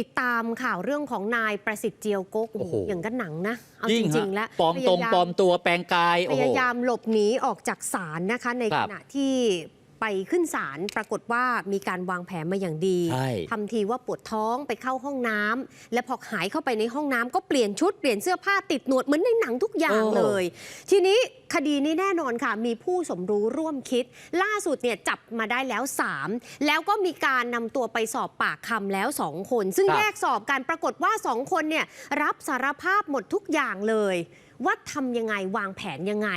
ติดตามข่าวเรื่องของนายประสิทธิ์เจียวกกโอ้โหโอ้โหอย่างกันหนังนะ เอายิ่จงริงฮะๆแล้วปลอมตรงพยายาปลอมตัวแปลงกายพโอ้โหยายามหลบหนีออกจากศาลนะคะ ในครัขบณะที่ ไปขึ้นศาลปรากฏว่ามีการวางแผนมาอย่างดีใช่ทำทีว่าปวดท้องไปเข้าห้องน้ำและพอหายเข้าไปในห้องน้ำก็เปลี่ยนชุดเปลี่ยนเสื้อผ้าติดหนวดเหมือนในหนังทุกอย่างเลย ทีนี้คดีนี้แน่นอนค่ะ มีผู้สมรู้ร่วมคิด ล่าสุดเนี่ยจับมาได้แล้ว 3 แล้วก็มีการนำตัวไปสอบปากคำแล้ว 2 คน ซึ่งครับแยกสอบกันปรากฏว่า 2 คนเนี่ยรับสารภาพหมดทุกอย่างเลย ว่าทำยังไงวางแผนยังไง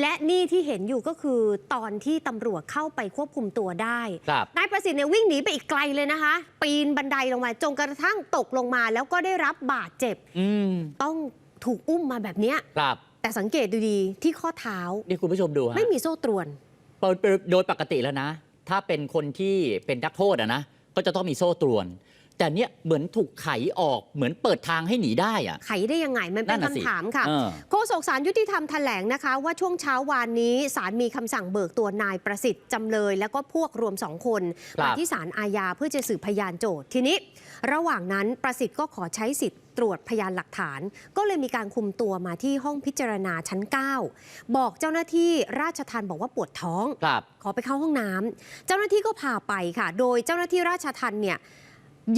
และนี่ที่เห็นอยู่ก็คือตอนที่ตำรวจเข้าไปควบคุมตัวได้ครับนายประสิทธิ์เนี่ยวิ่งหนีไปอีกไกลเลยนะคะ ปีนบันไดลงมาจนกระทั่งตกลงมา แล้วก็ได้รับบาดเจ็บอืมต้องถูกอุ้มมาแบบเนี้ยครับแต่สังเกตดูดีที่ข้อเท้านี่คุณผู้ชมดูฮะไม่มีโซ่ตรวนโดยโดยปกติแล้วนะ ถ้าเป็นคนที่เป็นนักโทษอะนะก็จะต้องมีโซ่ตรวน แต่เนี้ยเหมือนถูกไขออกเหมือนเปิดทางให้หนีได้อะ ไขได้ยังไงมันเป็นั่นนน่ะสิคำถามค่ะเออ โฆษกสารยุติธรรมแถลงนะคะ ว่าช่วงเช้าวานนี้ศาลมีคำสั่งเบิกตัวนายประสิทธิ์จำเลย แล้วก็พวกรวมสองคนครับ มาที่ศาลอาญาเพื่อจะสืบพยานโจทย์ทีนี้ ระหว่างนั้นประสิทธิ์ก็ขอใช้สิทธิ์ตรวจพยานหลักฐาน ก็เลยมีการคุมตัวมาที่ห้องพิจารณาชั้น 9 บอกเจ้าหน้าที่ราชทันบอกว่าปวดท้อง ครับ ขอไปเข้าห้องน้ำเจ้าหน้าที่ก็พาไปค่ะ โดยเจ้าหน้าที่ราชทันเนี่ย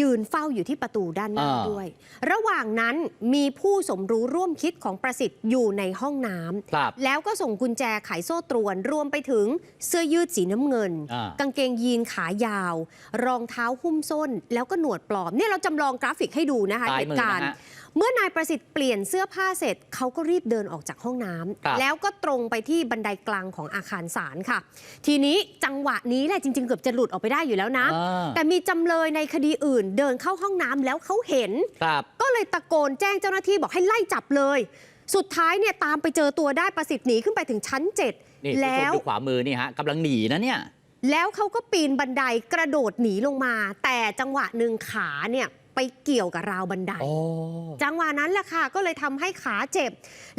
ยืนเฝ้าอยู่ที่ประตูด้านหน้าอ่าด้วย ระหว่างนั้นมีผู้สมรู้ร่วมคิดของประสิทธิ์อยู่ในห้องน้ำครับแล้วก็ส่งกุญแจไขโซ่ตรวน รวมไปถึงเสื้อยืดสีน้ำเงินอ่ากางเกงยีนขายาว รองเท้าหุ้มส้น แล้วก็หนวดปลอมเนี่ยเราจำลองกราฟิกให้ดูนะคะซ้ายเหมืตุอการณ์นะฮะเมื่อนายประสิทธิ์เปลี่ยนเสื้อผ้าเสร็จเขาก็รีบเดินออกจากห้องน้ำครับแล้วก็ตรงไปที่บันไดกลางของอาคารศาลค่ะ ทีนี้จังหวะนี้แหละจริง ๆ เกือบจะหลุดออกไปได้อยู่แล้วนะอ่าแต่มีจำเลยในคดีอื่นเดินเข้าห้องน้ำแล้วเขาเห็นครับก็เลยตะโกนแจ้งเจ้าหน้าที่บอกให้ไล่จับเลย สุดท้ายเนี่ยตามไปเจอตัวได้ประสิทธิ์หนีขึ้นไปถึงชั้นนี่7คุณแล้ผู้ชมวดูขวามือนี่ฮะกำลังหนีนะเนี่ยแล้วเขาก็ปีนบันไดกระโดดหนีลงมา แต่จังหวะหนึ่งขาเนี่ย ไปเกี่ยวกับราวบันไดโอ้จังหวะนั้นแหละค่ะ ก็เลยทำให้ขาเจ็บ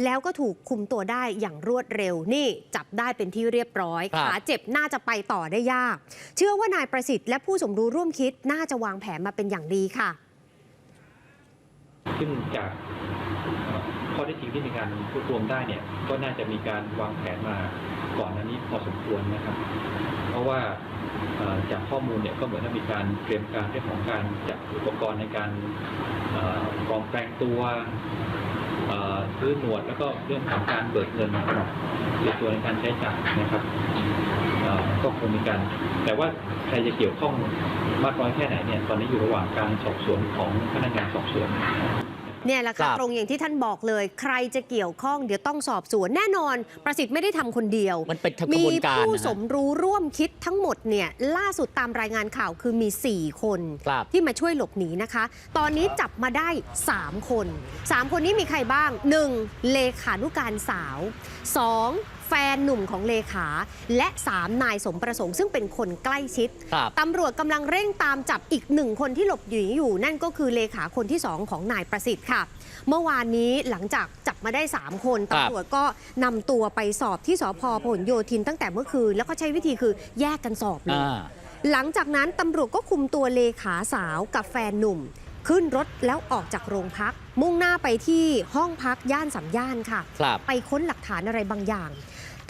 แล้วก็ถูกคุมตัวได้อย่างรวดเร็วนี่จับได้เป็นที่เรียบร้อย ครับ ขาเจ็บน่าจะไปต่อได้ยาก เชื่อว่านายประสิทธิ์และผู้สมรู้ร่วมคิดน่าจะวางแผนมาเป็นอย่างดีค่ะ ซึ่งจากข้อได้จริงที่มีการรวบรวมได้เนี่ยก็น่าจะมีการวางแผนมาก่อนหน้านี้พอสมควรนะครับ เพราะว่าจากข้อมูลเนี่ยก็เหมือนว่ามีการเตรียมการเรื่องของการจัดอุปกรณ์ในการเอ่อปลอมแปลงตัว ซื้อหนวดแล้วก็เรื่องของการเบิกเงินสำหรับเตรียมตัวในการใช้จ่ายนะครับก็คงมีการ แต่ว่าใครจะเกี่ยวข้องมากน้อยแค่ไหนเนี่ยตอนนี้อยู่ระหว่างการสอบสวนของพนักงานสอบสวน เนี่ยแหละครัค่ะบตรงอย่างที่ท่านบอกเลย ใครจะเกี่ยวข้องเดี๋ยวต้องสอบสวนแน่นอนประสิทธิ์ไม่ได้ทำคนเดียว มันเป็นกระมีบวนการผู้นะสฮะมรู้ร่วมคิดทั้งหมดเนี่ยล่าสุดตามรายงานข่าวคือมี 4 คนครับที่มาช่วยหลบหนีนะคะ ตอนนี้จับมาได้ 3 คน 3 คนนี้มีใครบ้าง 1. เลขานุการสาว 2. แฟนหนุ่มของเลขา และ 3 นายสมประสงค์ซึ่งเป็นคนใกล้ชิดครับตำรวจกำลังเร่งตามจับอีกหนึ่งคนที่หลบหนีอยู่ นั่นก็คือเลขาคนที่ 2 ของนายประสิทธิ์ค่ะ เมื่อวานนี้หลังจากจับมาได้ 3 คนครับ ตำรวจก็นำตัวไปสอบที่สพพหลโยธินตั้งแต่เมื่อคืน แล้วก็ใช้วิธีคือแยกกันสอบเลย อ่า หลังจากนั้นตำรวจก็คุมตัวเลขาสาวกับแฟนหนุ่ม ขึ้นรถแล้วออกจากโรงพัก มุ่งหน้าไปที่ห้องพักย่านสามย่านค่ะ ครับ ไปค้นหลักฐานอะไรบางอย่าง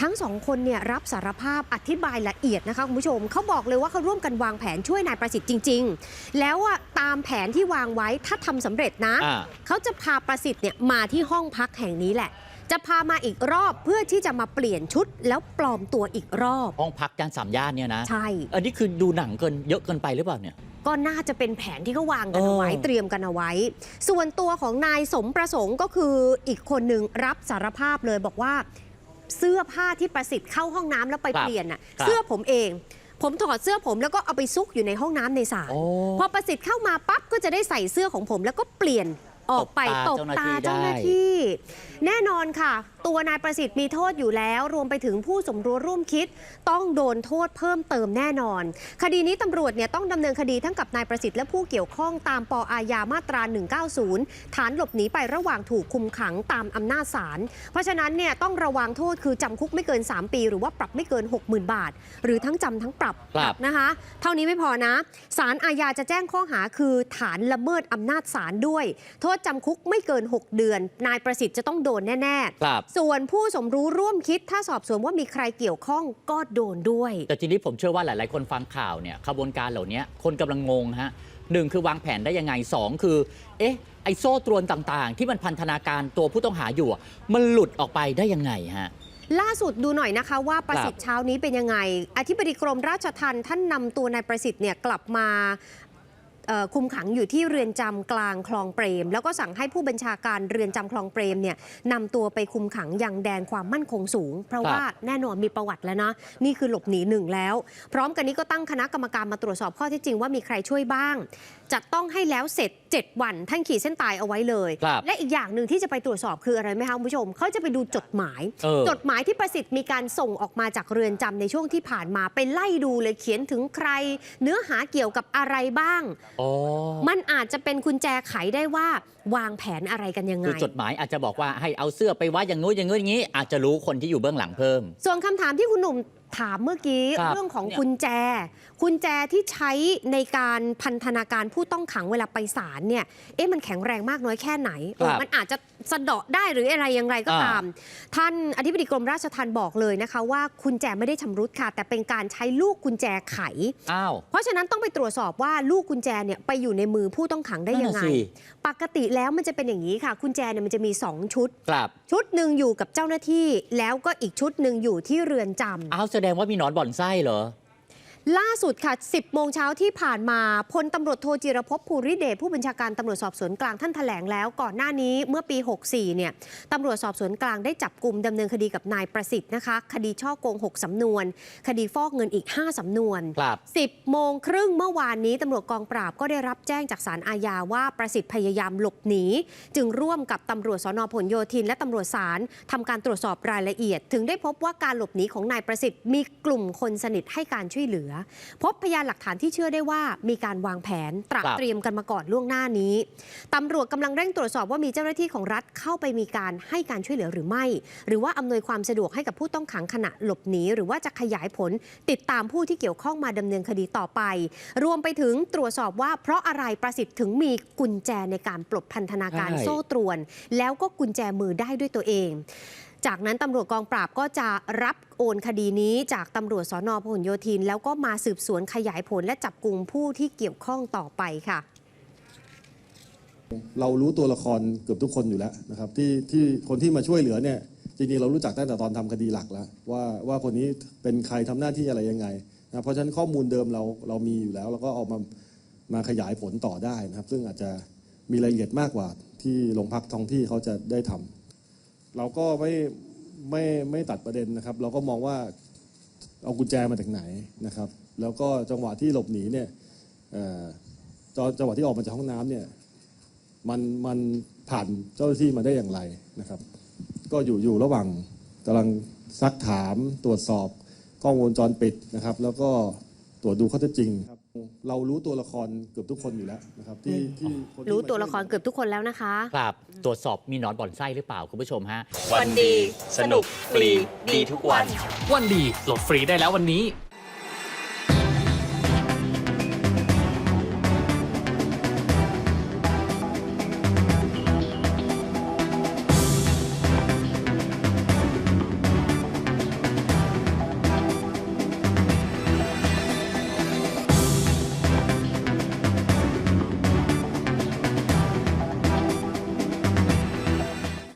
ทั้งสองคนเนี่ยรับสารภาพอธิบายละเอียดนะคะคุณผู้ชมเขาบอกเลยว่าเขาร่วมกันวางแผนช่วยนายประสิทธิ์จริง ๆ แล้วอะตามแผนที่วางไว้ถ้าทำสำเร็จนะอ่าเขาจะพาประสิทธิ์เนี่ยมาที่ห้องพักแห่งนี้แหละ จะพามาอีกรอบเพื่อที่จะมาเปลี่ยนชุดแล้วปลอมตัวอีกรอบ ห้องพักย่านสามย่านเนี่ยนะใช่อันนี้คือดูหนังเกินเยอะเกินไปหรือเปล่าเนี่ยก็น่าจะเป็นแผนที่เขาวางกันเอาไว้เออเตรียมกันเอาไว้ ส่วนตัวของนายสมประสงค์ก็คืออีกคนหนึ่งรับสารภาพเลยบอกว่า เสื้อผ้าที่ประสิทธิ์เข้าห้องน้ำแล้วไปครับเปลี่ยนน่ะครับเสื้อผมเอง ผมถอดเสื้อผมแล้วก็เอาไปซุกอยู่ในห้องน้ำในศาลโอ้พอประสิทธิ์เข้ามาปั๊บก็จะได้ใส่เสื้อของผมแล้วก็เปลี่ยนออกไปตตบบตาตาเจ้าเจ้าหหน้าน้าที่ที่แน่นอนค่ะตัวนายประสิทธิ์มีโทษอยู่แล้ว รวมไปถึงผู้สมรู้ร่วมคิด ต้องโดนโทษเพิ่มเติมแน่นอน คดีนี้ตำรวจเนี่ยต้องดำเนินคดีทั้งกับนายประสิทธิ์และผู้เกี่ยวข้องตามปอาญามาตรา 190 ฐานหลบหนีไประหว่างถูกคุมขังตามอำนาจศาลเพราะฉะนั้นเนี่ยต้องระวังโทษคือจำคุกไม่เกิน 3 ปี หรือว่าปรับไม่เกิน 60,000 บาท หรือทั้งจำทั้งปรับครับนะคะ เท่านี้ไม่พอนะศาลอาญาจะแจ้งข้อหาคือฐานละเมิดอำนาจศาลด้วย โทษจำคุกไม่เกิน 6 เดือน นายประสิทธิ์จะต้องโดนแน่ครับๆส่วนผู้สมรู้ร่วมคิดถ้าสอบสวนว่ามีใครเกี่ยวข้องก็โดนด้วย แต่ทีนี้ผมเชื่อว่าหลาย ๆ คนฟังข่าวเนี่ยขบวนการเหล่านี้คนกำลังงงฮะหนึ่งคือวางแผนได้ยังไงสองคือ เอ๊ะ ไอโซ่ตรวนต่าง ๆ ที่มันพันธนาการตัวผู้ต้องหาอยู่อะมันหลุดออกไปได้ยังไงฮะล่าสุดดูหน่อยนะคะว่าประสิทธิ์เช้านี้เป็นยังไง อธิบดีกรมราชทัณฑ์ท่านนำตัวนายประสิทธิ์เนี่ยกลับมาเอ่อ คุมขังอยู่ที่เรือนจำกลางคลองเปรม แล้วก็สั่งให้ผู้บัญชาการเรือนจำคลองเปรมเนี่ยนำตัวไปคุมขังยังแดนความมั่นคงสูง เพราะครับว่าแน่นอนมีประวัติแล้วนะ นี่คือหลบหนีหนึ่งแล้ว พร้อมกันนี้ก็ตั้งคณะกรรมการมาตรวจสอบข้อเท็จจริงว่ามีใครช่วยบ้างจะต้องให้แล้วเสร็จ 7 วันท่านขีดเส้นตายเอาไว้เลยครับและอีกอย่างหนึ่งที่จะไปตรวจสอบคืออะไรไหมคะคุณผู้ชมเขาจะไปดูจดหมายเออจดหมายที่ประสิทธิ์มีการส่งออกมาจากเรือนจำในช่วงที่ผ่านมาไปไล่ดูเลยเขียนถึงใคร เนื้อหาเกี่ยวกับอะไรบ้างอ๋อมันอาจจะเป็นกุญแจไขได้ว่าวางแผนอะไรกันยังไง คือจดหมายอาจจะบอกว่าให้เอาเสื้อไปไว้อย่างนู้นอย่างนู้นอย่างนี้ อาจจะรู้คนที่อยู่เบื้องหลังเพิ่ม ส่วนคำถามที่คุณหนุ่ม ถามเมื่อกี้ครับเรื่องของเนี่ยกุญแจ กุญแจที่ใช้ในการพันธนาการผู้ต้องขังเวลาไปศาลเนี่ย เอ๊ะมันแข็งแรงมากน้อยแค่ไหนเออมันอาจจะสะเดาะได้หรืออะไรอย่างไรก็ตาม ท่านอธิบดีกรมราชทัณฑ์บอกเลยนะคะ ว่ากุญแจไม่ได้ชำรุดค่ะ แต่เป็นการใช้ลูกกุญแจไข อ้าว เพราะฉะนั้นต้องไปตรวจสอบว่าลูกกุญแจเนี่ยไปอยู่ในมือผู้ต้องขังได้ยังไง นั่นน่ะสิ ปกติแล้วมันจะเป็นอย่างนี้ค่ะ กุญแจเนี่ยมันจะมี2ชุด ครับชุดหนึ่งอยู่กับเจ้าหน้าที่ แล้วก็อีกชุดหนึ่งอยู่ที่เรือนจำ อ้าวแสดงว่ามีหนอนบ่อนไส้เหรอ ล่าสุดค่ะ 10 โมงเช้าที่ผ่านมาพลตำรวจโทจิรภพภูริเดชผู้บัญชาการตำรวจสอบสวนกลางท่านแถลงแล้วก่อนหน้านี้เมื่อปี 64 เนี่ยตำรวจสอบสวนกลางได้จับกลุ่มดำเนินคดีกับนายประสิทธิ์นะคะ คดีช่อโกง 6 สำนวน คดีฟอกเงินอีก 5 สำนวน ครับ 10 โมงครึ่งเมื่อวานนี้ตำรวจกองปราบก็ได้รับแจ้งจากสารอาญาว่าประสิทธิ์พยายามหลบหนี จึงร่วมกับตำรวจสนผลโยธิน และตำรวจศาลทำการตรวจสอบรายละเอียด ถึงได้พบว่าการหลบหนีของนายประสิทธิ์มีกลุ่มคนสนิทให้การช่วยเหลือพบพยานหลักฐานที่เชื่อได้ว่ามีการวางแผนตระครับเตรียมกันมาก่อนล่วงหน้านี้ตำรวจกำลังเร่งตรวจสอบว่ามีเจ้าหน้าที่ของรัฐเข้าไปมีการให้การช่วยเหลือหรือไม่ หรือว่าอำนวยความสะดวกให้กับผู้ต้องขังขณะหลบหนี หรือว่าจะขยายผลติดตามผู้ที่เกี่ยวข้องมาดำเนินคดีต่อไป รวมไปถึงตรวจสอบว่าเพราะอะไรประสิทธิ์ถึงมีกุญแจในการปลดพันธนาการใช่โซ่ตรวน แล้วก็กุญแจมือได้ด้วยตัวเอง จากนั้นตำรวจกองปราบก็จะรับโอนคดีนี้จากตำรวจสอนอพหลโยธิน แล้วก็มาสืบสวนขยายผลและจับกลุ่มผู้ที่เกี่ยวข้องต่อไปค่ะ เรารู้ตัวละครเกือบทุกคนอยู่แล้วนะครับที่ที่คนที่มาช่วยเหลือเนี่ยจริงๆเรารู้จักตั้งแต่ตอนทำคดีหลักแล้วว่าว่าคนนี้เป็นใครทำหน้าที่อะไรยังไงนะเพราะฉะนั้นข้อมูลเดิมเราเรามีอยู่แล้ว แล้วก็เอามามาขยายผลต่อได้นะครับ ซึ่งอาจจะมีรายละเอียดมากกว่าที่โรงพักท้องที่เขาจะได้ทำ เราก็ไม่ไม่ไม่ตัดประเด็นนะครับ เราก็มองว่าเอากุญแจมาจากไหนนะครับ แล้วก็จังหวะที่หลบหนีเนี่ยจังหวะที่ออกมาจากห้องน้ำเนี่ยมันมันผ่านเจ้าหน้าที่มาได้อย่างไรนะครับ ก็อยู่อยู่ระหว่างกำลังซักถามตรวจสอบกล้องวงจรปิดนะครับ แล้วก็ตรวจดูข้อเท็จจริงครับ เรารู้ตัวละครเกือบทุกคนอยู่แล้วนะครับที่ที่คนที่รู้มาตัวละครช่ยหเกือบทุกคนแล้วนะคะ ครับตรวจสอบมีหนอนบ่อนไส้หรือเปล่าคุณผู้ชมฮะ วันดี สนุก ฟรี ดีทุกวัน วันดีโหลดฟรีได้แล้ววันนี้